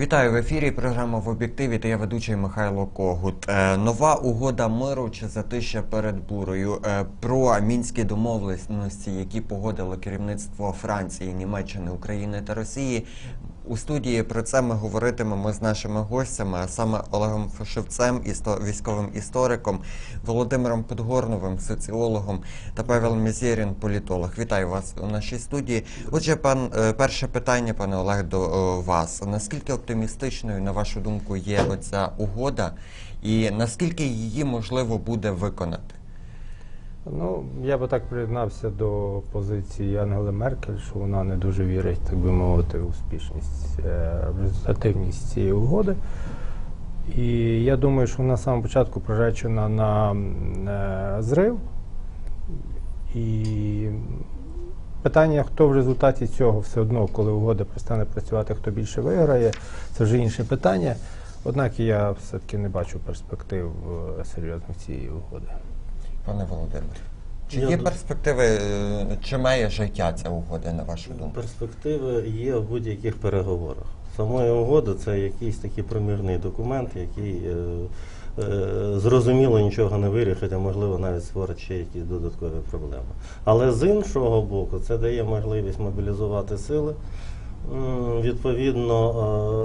Вітаю в ефірі. Програма в об'єктиві та я ведучий Михайло Когут. Е, нова угода миру чи затища перед бурою Е, про мінські домовленості, які погодило керівництво Франції, Німеччини, України та Росії. У студії про це ми говоритимемо з нашими гостями, а саме Олегом Фашивцем, істо- військовим істориком, Володимиром Подгорновим, соціологом та Павел Мізєрін, політолог. Вітаю вас у нашій студії. Отже, пан е, перше питання, пане Олег, до е, вас. Наскільки оптимістичною, на вашу думку, є оця угода, і наскільки її можливо буде виконати? Ну, я би так приєднався до позиції Ангели Меркель, що вона не дуже вірить, так би мовити, в успішність, е, в результативність цієї угоди. І я думаю, що вона з самого початку приречена на е, зрив. І питання, хто в результаті цього все одно, коли угода перестане працювати, хто більше виграє, це вже інше питання. Однак я все-таки не бачу перспектив е, серйозних цієї угоди. Пане Володимире, чи є перспективи, е, чи має життя ця угода, на вашу думку? Перспективи є в будь-яких переговорах. Самої угоди це якийсь такий примірний документ, який е, е, зрозуміло нічого не вирішить, а можливо навіть створить ще якісь додаткові проблеми. Але з іншого боку, це дає можливість мобілізувати сили. м, Відповідно,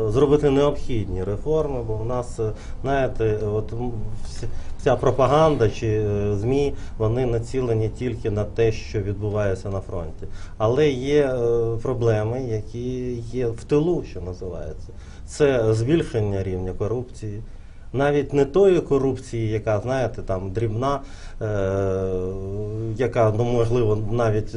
е, зробити необхідні реформи, бо в нас, е, знаєте, от м, вся- вся пропаганда чи е, ЗМІ вони націлені тільки на те, що відбувається на фронті. Але є е, проблеми, які є в тилу, що називається. Це збільшення рівня корупції. Навіть не тої корупції, яка, знаєте, там дрібна, е, яка ну, можливо навіть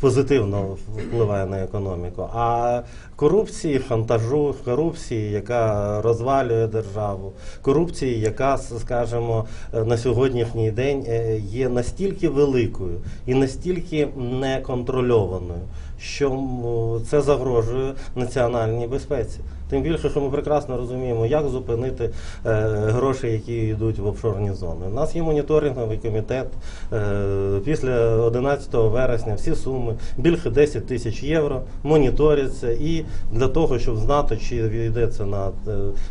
позитивно впливає на економіку, а корупції, шантажу, корупції, яка розвалює державу, корупції, яка, скажімо, е, на сьогоднішній день е, є настільки великою і настільки неконтрольованою, що це загрожує національній безпеці. Тим більше, що ми прекрасно розуміємо, як зупинити е, гроші, які йдуть в офшорні зони. У нас є моніторинговий комітет. Е, після 11 вересня всі суми більше 10 тисяч євро моніторяться і для того, щоб знати, чи йдеться на е,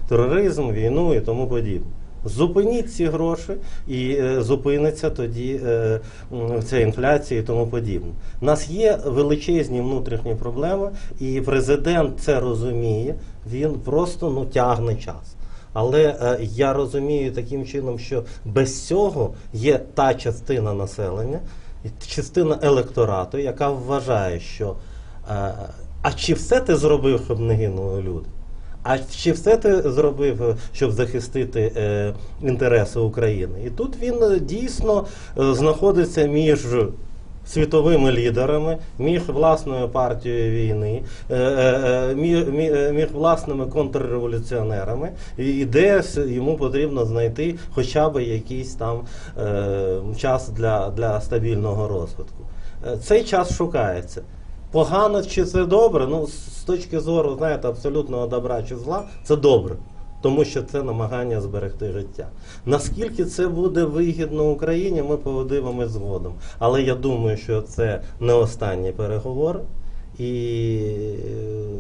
тероризм, війну і тому подібне. Зупиніть ці гроші і е, зупиниться тоді е, ця інфляція і тому подібне. У нас є величезні внутрішні проблеми, і президент це розуміє. Він просто ну тягне час. Але е, я розумію таким чином, що без цього є та частина населення, частина електорату, яка вважає, що е, а чи все ти зробив, щоб не гинули люди? А чи все ти зробив, щоб захистити е, інтереси України? І тут він е, дійсно е, знаходиться між світовими лідерами, між власною партією війни, е, е, е, е, між власними контрреволюціонерами, і де йому потрібно знайти хоча б якийсь там е, час для, для стабільного розвитку. Цей час шукається. Погано чи це добре? Ну, з точки зору, знаєте, абсолютного добра чи зла, це добре. Тому що це намагання зберегти життя. Наскільки це буде вигідно Україні, ми подивимось згодом. Але я думаю, що це не останні переговори, і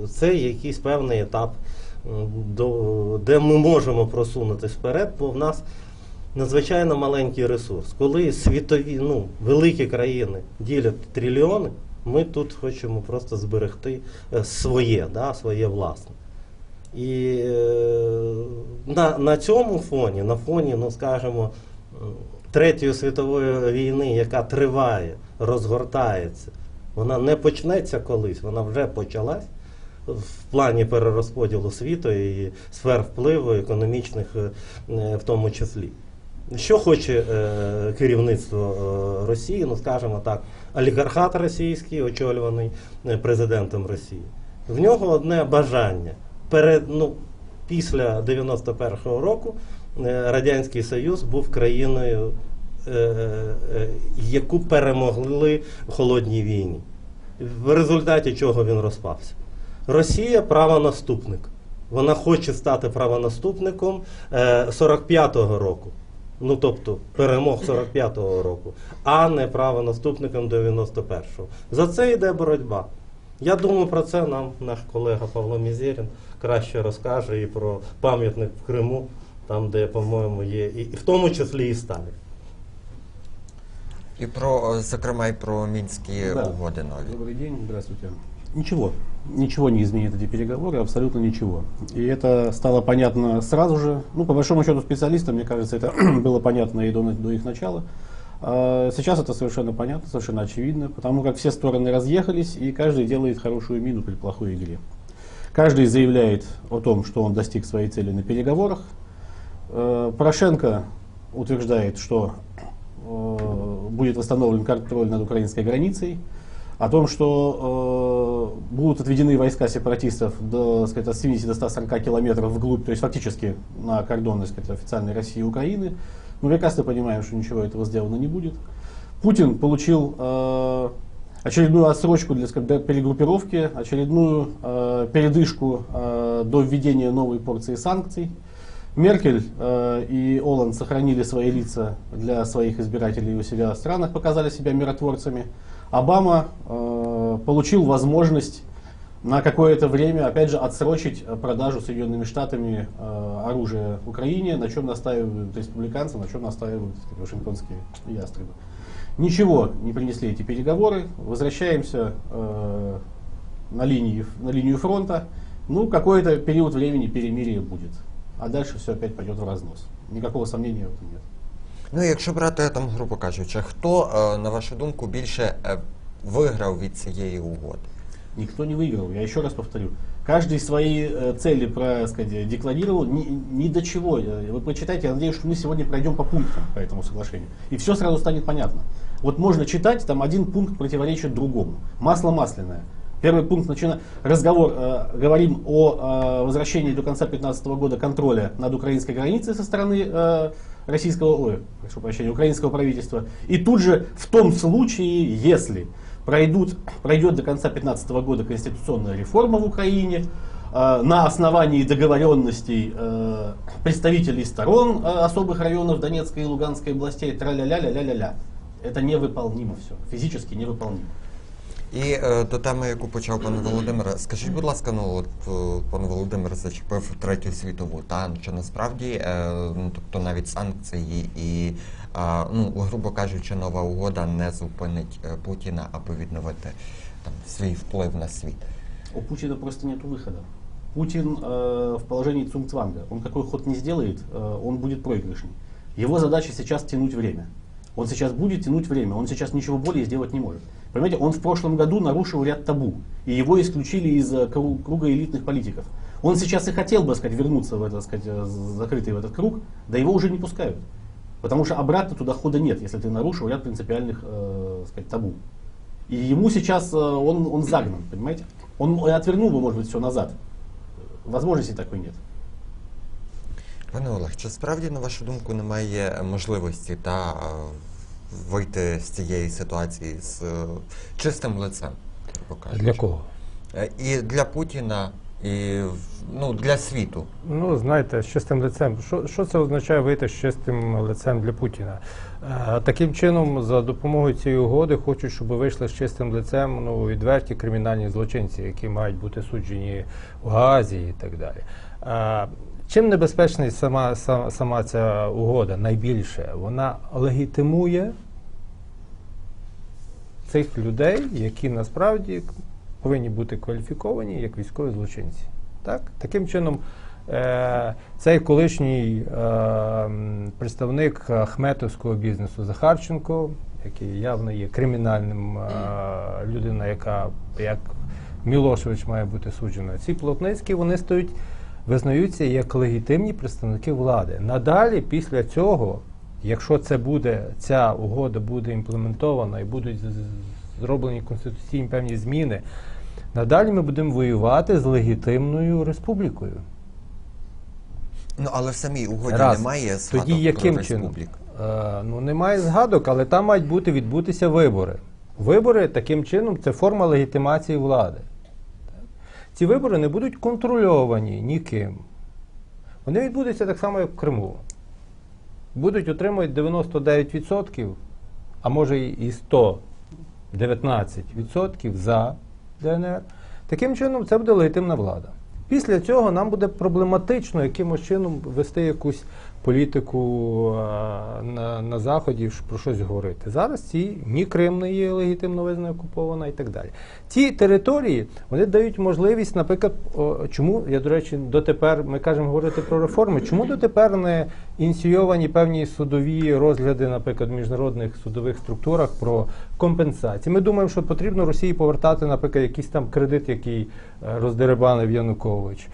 е, це якийсь певний етап, де ми можемо просунутися вперед, бо в нас надзвичайно маленький ресурс. Коли світові, ну, великі країни ділять трильйони, ми тут хочемо просто зберегти е, своє, да, своє власне. І е, на, на цьому фоні, на фоні, ну скажімо, Третьої світової війни, яка триває, розгортається, вона не почнеться колись, вона вже почалась в плані перерозподілу світу і сфер впливу економічних, е, в тому числі. Що хоче керівництво Росії, ну скажімо так, олігархат російський, очолюваний е, президентом Росії. В нього одне бажання. Перед, ну, після 91-го року е, Радянський Союз був країною, е, яку перемогли в холодній війні. В результаті чого він розпався. Росія правонаступник. Вона хоче стати правонаступником е, 45-го року. Ну тобто перемог 45-го року, а не право наступникам 91-го. За це йде боротьба. Я думаю, про це нам наш колега Павло Мізєрін краще розкаже і про пам'ятник в Криму, там, де, по-моєму, є, і, і в тому числі і Сталін. І про, е, зокрема, і про мінські Да. угоди нові. Добрый день, здравствуйте. Ничего, ничего не изменит эти переговоры, абсолютно ничего. И это стало понятно сразу же. Ну, по большому счету, специалистам, мне кажется, это было понятно и до, на- до их начала. А Сейчас это совершенно понятно, совершенно очевидно, потому как все стороны разъехались, и каждый делает хорошую мину при плохой игре. Каждый заявляет о том, что он достиг своей цели на переговорах. Э, Порошенко утверждает, что э, будет восстановлен контроль над украинской границей, о том, что э, будут отведены войска сепаратистов до, сказать, от 70 до 140 километров вглубь, то есть фактически на кордоны сказать, официальной России и Украины. Мы прекрасно понимаем, что ничего этого сделано не будет. Путин получил э, очередную отсрочку для, сказать, перегруппировки, очередную э, передышку э, до введения новой порции санкций. Меркель э, и Оланд сохранили свои лица для своих избирателей у себя в странах, показали себя миротворцами. Обама э, получил возможность на какое-то время, опять же, отсрочить продажу Соединенными Штатами э, оружия Украине, на чем настаивают республиканцы, на чем настаивают сказать, вашингтонские ястребы. Ничего не принесли эти переговоры. Возвращаемся э, на, линии, на линию фронта. Ну, какой-то период времени перемирие будет А дальше все опять пойдет в разнос. Никакого сомнения в этом нет. Ну, якщо брати там, грубо кажучи, хто, е, на вашу думку, більше е, виграв від цієї угоди? Никто не выиграл. Я еще раз повторю. Каждый свои э, цели про, так сказать, декларировал ни, ни до чего. Э, Вы почитайте, я надеюсь, что мы сегодня пройдем по пунктам по этому соглашению. И все сразу станет понятно. Вот можно читать, там один пункт противоречит другому. Масло масляное. Первый пункт начина... разговор, э, говорим о э, возвращении до конца 2015 года контроля над украинской границей со стороны э, российского, ой, прошу прощения, украинского правительства. И тут же в том случае, если пройдут, пройдет до конца 2015 года конституционная реформа в Украине, э, на основании договоренностей э, представителей сторон э, особых районов Донецкой и Луганской областей, тра-ля-ля-ля-ля-ля-ля. Это невыполнимо все, физически невыполнимо. І е, до теми, яку почав пан Володимир, скажіть, будь ласка, ну от е, пан Володимир зачепив третю світову, та що насправді, е, ну тобто навіть санкції і, е, ну грубо кажучи, нова угода не зупинить е, Путіна, аби відновити там свій вплив на світ. У Путина просто нет выхода. Путин э, в положении Цумцванга. Он какой ход не сделает, э, он будет проигрышный. Его задача сейчас тянуть время. Он сейчас будет тянуть время, он сейчас ничего более сделать не может. Понимаете, он в прошлом году нарушил ряд табу, и его исключили из э, кру- круга элитных политиков. Он сейчас и хотел бы, сказать, вернуться в этот, сказать, э, з- закрытый в этот круг, да его уже не пускают. Потому что обратно туда хода нет, если ты нарушил ряд принципиальных э, сказать, табу. И ему сейчас э, он, он загнан, понимаете? Он и отвернул бы, может быть, все назад. Возможности такой нет. Пане Олег, чи справді, на вашу думку, немає можливості та е, вийти з цієї ситуації з е, чистим лицем? Для кого? Е, І для Путіна, і ну, для світу. Ну, знаєте, з чистим лицем. Що, що це означає вийти з чистим лицем для Путіна? Е, таким чином, за допомогою цієї угоди хочуть, щоб вийшли з чистим лицем ну, відверті кримінальні злочинці, які мають бути суджені в Гаазі і так далі. Е, чим небезпечна сама, сама, сама ця угода найбільше? Вона легітимує цих людей, які насправді повинні бути кваліфіковані як військові злочинці. Так? Таким чином, е, цей колишній е, представник ахметовського бізнесу Захарченко, який явно є кримінальним е, людина, яка як Мілошевич має бути суджена. Ці плотницькі вони стають, визнаються як легітимні представники влади. Надалі, після цього, якщо це буде, ця угода буде імплементована і будуть зроблені конституційні певні зміни, надалі ми будемо воювати з легітимною республікою. Ну але в самій угоді Раз. немає згадок Тоді яким про чином? республік. Е, ну, немає згадок, але там мають бути відбутися вибори. Вибори таким чином це форма легітимації влади. Ці вибори не будуть контрольовані ніким. Вони відбудуться так само, як в Криму. Будуть отримувати 99%, а може і 119% за ДНР. Таким чином, це буде легітимна влада. Після цього нам буде проблематично якимось чином вести якусь політику на, на Заході, про щось говорити. Зараз ці ні Крим не є легітимно визнана окупована і так далі. Ці території вони дають можливість, наприклад, чому я до речі, дотепер ми кажемо говорити про реформи. Чому дотепер не ініційовані певні судові розгляди, наприклад, в міжнародних судових структурах про компенсації? Ми думаємо, що потрібно Росії повертати, наприклад, якийсь там кредит, який е, роздерибанив Янукович.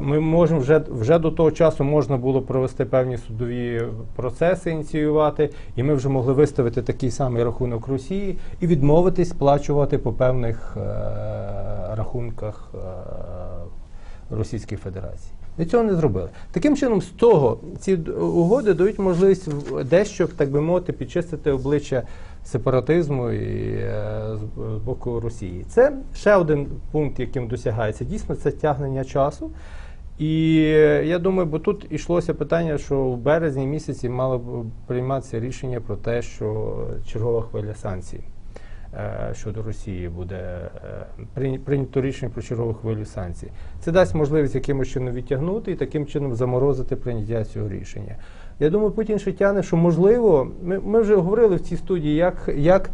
Ми можемо вже вже до того часу можна було провести певні судові процеси, ініціювати, і ми вже могли виставити такий самий рахунок Росії і відмовитись сплачувати по певних е, рахунках е, Російської Федерації. Ми цього не зробили. Таким чином, з того ці угоди дають можливість дещо, так би мовити, підчистити обличчя сепаратизму і е, з боку Росії. Це ще один пункт, яким досягається. Дійсно, це тягнення часу. І е, я думаю, бо тут йшлося питання, що в березні місяці мало б прийматися рішення про те, що чергова хвиля санкцій щодо Росії буде е, прийнято рішення про чергову хвилю санкцій. Це дасть можливість якимось чином відтягнути і таким чином заморозити прийняття цього рішення. Я думаю, Путін ще тягне, що можливо, ми, ми вже говорили в цій студії, як, як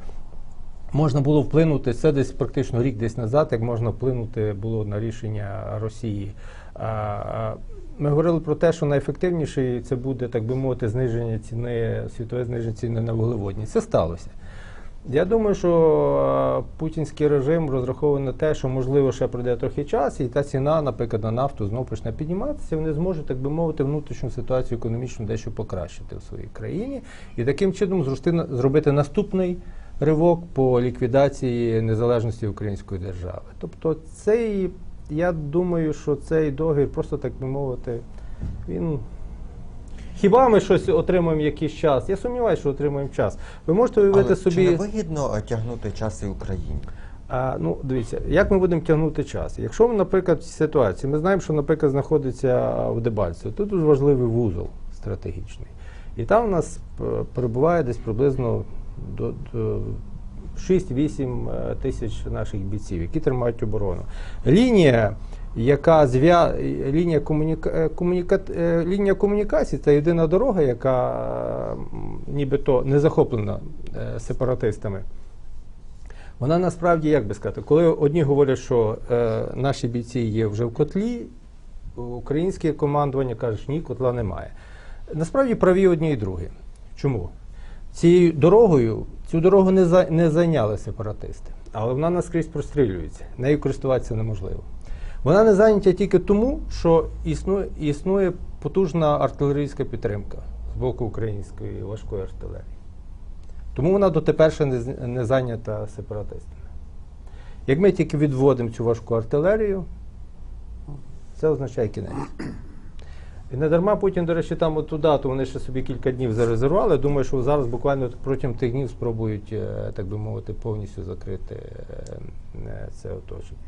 можна було вплинути це десь практично рік десь назад, як можна вплинути було на рішення Росії. Ми говорили про те, що найефективніший це буде, так би мовити, зниження ціни, світове зниження ціни на вуглеводні. Це сталося. Я думаю, що е, путінський режим розрахований на те, що можливо ще пройде трохи час, і та ціна, наприклад, на нафту знову почне підніматися. Вони зможуть, так би мовити, внутрішню ситуацію економічну дещо покращити в своїй країні і таким чином зрости зробити наступний ривок по ліквідації незалежності української держави. Тобто, цей, я думаю, що цей договір, просто так би мовити, він Хіба ми щось отримаємо якийсь час? Я сумніваюся, що отримаємо час. Ви можете уявити Але собі. чи не вигідно е, тягнути час і Україні? А, ну, дивіться, як ми будемо тягнути час? Якщо, ми, наприклад, в ситуації, ми знаємо, що, наприклад, знаходиться в Дебальцево, тут дуже важливий вузол стратегічний. І там у нас е, перебуває десь приблизно до, до 6-8 е, тисяч наших бійців, які тримають оборону. Лінія, яка зв'я... лінія, комуніка... е, комуніка... е, лінія комунікації це єдина дорога, яка нібито не захоплена е, сепаратистами. Вона насправді, як би сказати, коли одні говорять, що е, наші бійці є вже в котлі, українське командування каже, що ні, котла немає. Насправді праві одні і другі. Чому? Цією дорогою, цю дорогу не, за, не зайняли сепаратисти, але вона наскрізь прострілюється, нею користуватися неможливо. Вона не зайнята тільки тому, що існує, існує потужна артилерійська підтримка з боку української важкої артилерії. Тому вона дотепер ще не, зайнята сепаратистами. Як ми тільки відводимо цю важку артилерію, це означає кінець. І не дарма Путін, до речі, там ту дату вони ще собі кілька днів зарезервували. Думаю, що зараз буквально протягом тих днів спробують, е, так би мовити, повністю закрити е, е, це оточення.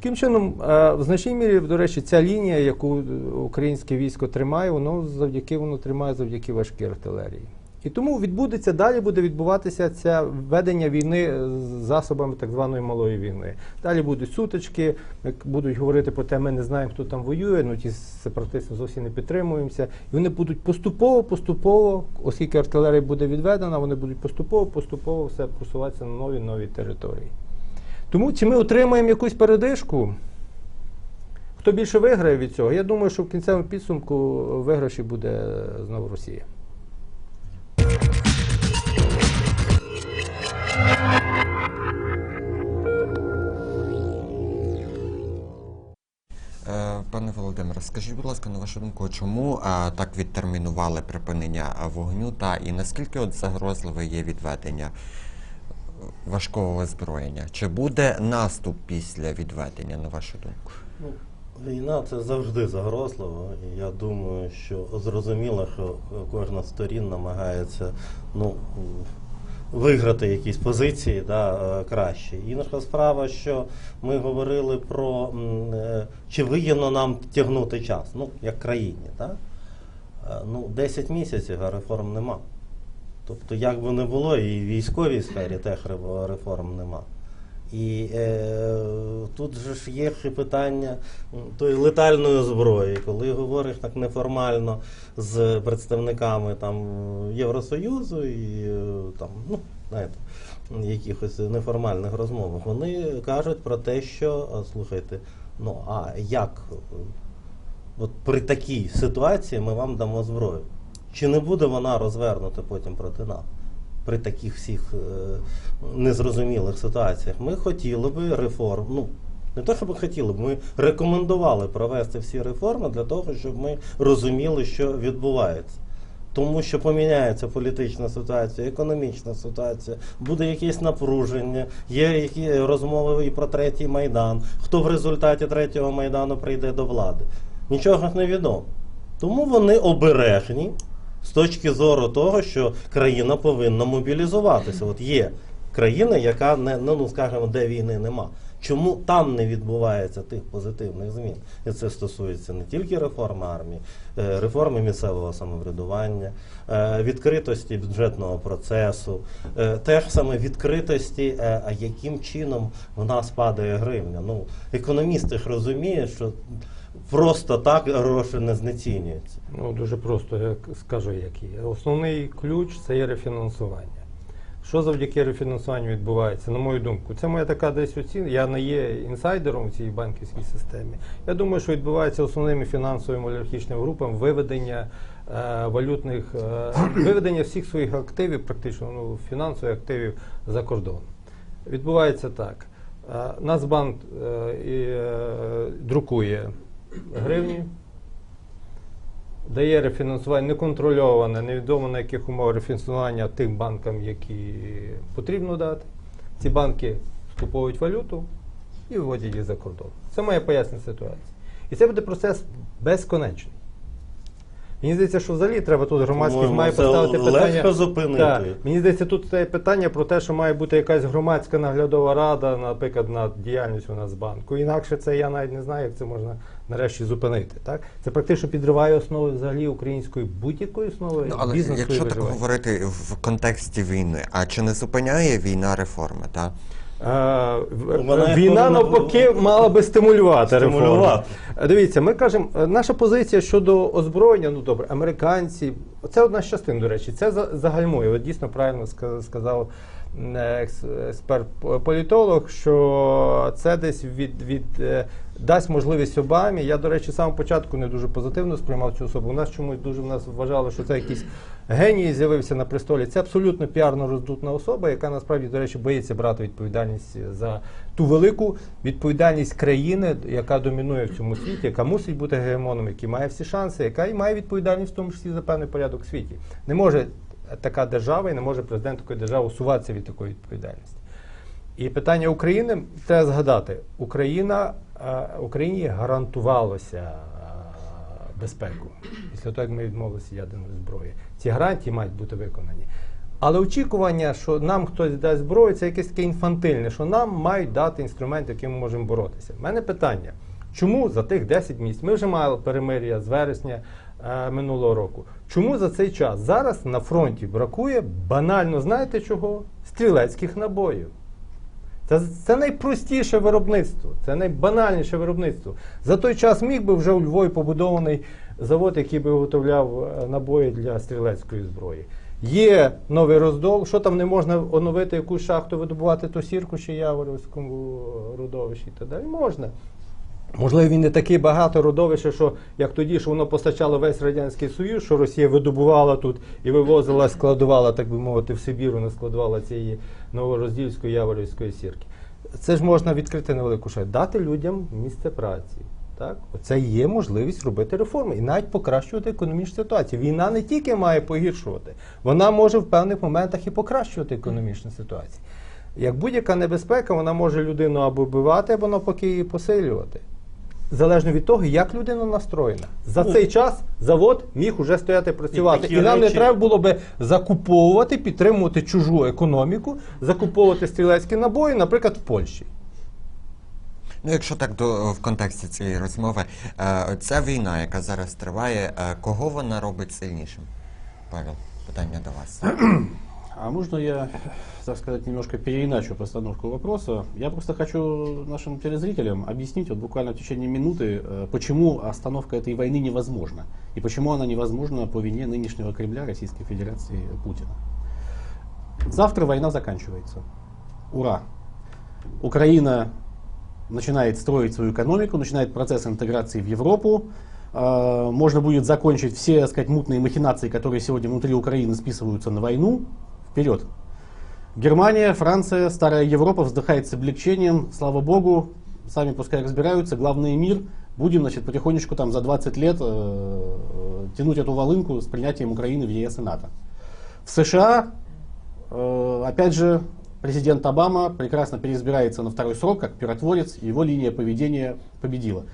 Таким чином, е, в значній мірі, до речі, ця лінія, яку е, українське військо тримає, воно завдяки воно тримає завдяки важкій артилерії. І тому відбудеться далі буде відбуватися це ведення війни з засобами так званої малої війни. Далі будуть сутички, як будуть говорити про те, ми не знаємо, хто там воює. Ну ті сепаратисти зовсім не підтримуємося. І вони будуть поступово, поступово, оскільки артилерія буде відведена, вони будуть поступово, поступово все просуватися на нові нові території. Тому чи ми отримаємо якусь передишку? Хто більше виграє від цього? Я думаю, що в кінцевому підсумку виграші буде знову Росія. Е, Пане Володимире, скажіть, будь ласка, на вашу думку, чому е, так відтермінували припинення вогню та і наскільки от загрозливе є відведення важкого озброєння? Чи буде наступ після відведення, на вашу думку? Ну, Війна це завжди загрозливо. Я думаю, що зрозуміло, що кожна сторін намагається ну, виграти якісь позиції да, е, краще. Інша справа, що ми говорили про е, чи вигідно нам тягнути час, ну, як країні. Да? Е, Ну, 10 місяців, а реформ нема. Тобто, як би не було, і в військовій сфері теж реформ нема. І е, тут же ж є питання тої летальної зброї, коли говориш так неформально з представниками там Євросоюзу і е, там, ну, знаєте, якихось неформальних розмовах, вони кажуть про те, що слухайте, ну а як от при такій ситуації ми вам дамо зброю? Чи не буде вона розвернута потім проти нас? При таких всіх е, незрозумілих ситуаціях ми хотіли би реформ. Ну не те, що ми хотіли ми рекомендували провести всі реформи для того, щоб ми розуміли, що відбувається. Тому що поміняється політична ситуація, економічна ситуація, буде якесь напруження, є які розмови і про третій майдан. Хто в результаті третього майдану прийде до влади? Нічого не відомо. Тому вони обережні з точки зору того, що країна повинна мобілізуватися. От є країна, яка не ну, скажемо скажімо, де війни нема. Чому там не відбувається тих позитивних змін? І це стосується не тільки реформи армії, е, реформи місцевого самоврядування, е, відкритості бюджетного процесу, е, теж саме відкритості, яким чином в нас падає гривня. Ну, економісти ж розуміють, що просто так гроші не знецінюються. Ну, дуже просто, я скажу, як є. Основний ключ це є рефінансування. Що завдяки рефінансуванню відбувається, на мою думку, це моя така десь оцінка. Я не є інсайдером у цій банківській системі. Я думаю, що відбувається основними фінансовими олігархічними групами виведення е, валютних, е, виведення всіх своїх активів, практично ну, фінансових активів за кордон. Відбувається так. Е, Нацбанк е, е, друкує гривні, дає рефінансування неконтрольоване, невідомо на яких умовах рефінансування тим банкам, які потрібно дати. Ці банки скуповують валюту і виводять її за кордон. Це моє пояснення ситуації. І це буде процес безконечний. Мені здається, що взагалі треба тут громадськість має поставити легко питання. зупинити. Так. Мені здається, тут це питання про те, що має бути якась громадська наглядова рада, наприклад, над діяльністю Нацбанку. Інакше це я навіть не знаю, як це можна нарешті зупинити. Так? Це практично підриває основи взагалі української будь-якої основи Ну, але бізнесу якщо так говорити в контексті війни, а чи не зупиняє війна реформи? Та? Е, Вона Війна навпаки мала би стимулювати реформи. Стимулювати. Дивіться, ми кажемо, е, наша позиція щодо озброєння, ну добре, американці, це одна з частин, до речі, це за- загальмує. От дійсно правильно ска- сказав м, екс- експерт п- політолог, що це десь від, від е, дасть можливість Обамі. Я, до речі, самого початку не дуже позитивно сприймав цю особу. У нас чомусь дуже в нас вважали, що це якийсь геній з'явився на престолі. Це абсолютно піарно роздутна особа, яка насправді, до речі, боїться брати відповідальність за ту велику відповідальність країни, яка домінує в цьому світі, яка мусить бути гегемоном, який має всі шанси, яка і має відповідальність в тому числі за певний порядок в світі. Не може така держава і не може президент такої держави усуватися від такої відповідальності. І питання України треба згадати: Україна е, Україні гарантувалося е, безпеку після того, як ми відмовилися ядерної зброї. Ці гарантії мають бути виконані. Але очікування, що нам хтось дасть зброю, це якесь таке інфантильне, що нам мають дати інструмент, яким ми можемо боротися. У мене питання: чому за тих 10 місяців ми вже мали перемир'я з вересня минулого року? Чому за цей час зараз на фронті бракує банально, знаєте чого? Стрілецьких набоїв. Це, це найпростіше виробництво, це найбанальніше виробництво. За той час міг би вже у Львові побудований завод, який би виготовляв е, набої для стрілецької зброї. Є новий роздол, що там не можна оновити якусь шахту, видобувати то сірку чи яворівському родовищі і так далі. Можна. Можливо, він не такий багато родовище, що як тоді, що воно постачало весь Радянський Союз, що Росія видобувала тут і вивозила, складувала, так би мовити, в Сибір, вона складувала цієї новороздільської яворівської сірки. Це ж можна відкрити невелику шайбу, дати людям місце праці. Так? Оце є можливість робити реформи і навіть покращувати економічну ситуацію. Війна не тільки має погіршувати, вона може в певних моментах і покращувати економічну ситуацію. Як будь-яка небезпека, вона може людину або вбивати, або навпаки її посилювати. Залежно від того, як людина настроєна. За цей час завод міг уже стояти працювати. такі І, нам не треба було би закуповувати, підтримувати чужу економіку, закуповувати стрілецькі набої, наприклад, в Польщі. Ну, якщо так до в контексті цієї розмови, е, ця війна, яка зараз триває, е, кого вона робить сильнішим? Павел, питання до вас. А можно я, так сказать, немножко переиначу постановку вопроса? Я просто хочу нашим телезрителям объяснить вот буквально в течение минуты, э, почему остановка этой войны невозможна. И почему она невозможна по вине нынешнего Кремля Российской Федерации Путина. Завтра война заканчивается. Ура! Украина начинает строить свою экономику, начинает процесс интеграции в Европу. Э, Можно будет закончить все, так сказать, мутные махинации, которые сегодня внутри Украины списываются на войну. Вперед! Германия, Франция, Старая Европа вздыхает с облегчением. Слава богу, сами пускай разбираются. Главный мир. Будем, значит, потихонечку там за 20 лет э, э, тянуть эту волынку с принятием Украины в ЕС и НАТО. В США, э, опять же, президент Обама прекрасно переизбирается на второй срок как миротворец, и его линия поведения победила.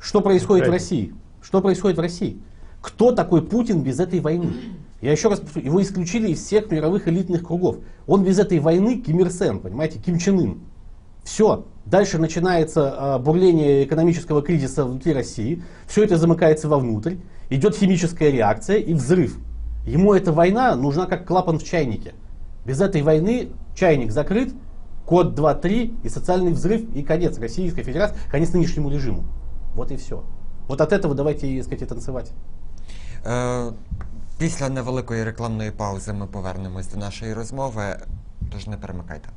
Что происходит в. России? Что происходит в России? Кто такой Путин без этой войны? Я еще раз повторю, его исключили из всех мировых элитных кругов. Он без этой войны Ким Ир Сен, понимаете, Ким Чен Ын. Все. Дальше начинается а, бурление экономического кризиса внутри России. Все это замыкается вовнутрь. Идет химическая реакция и взрыв. Ему эта война нужна как клапан в чайнике. Без этой войны чайник закрыт, код 2-3 и социальный взрыв и конец Российской Федерации, конец нынешнему режиму. Вот и все. Вот от этого давайте, так сказать, и танцевать. Після невеликої рекламної паузи ми повернемось до нашої розмови, тож не перемикайте.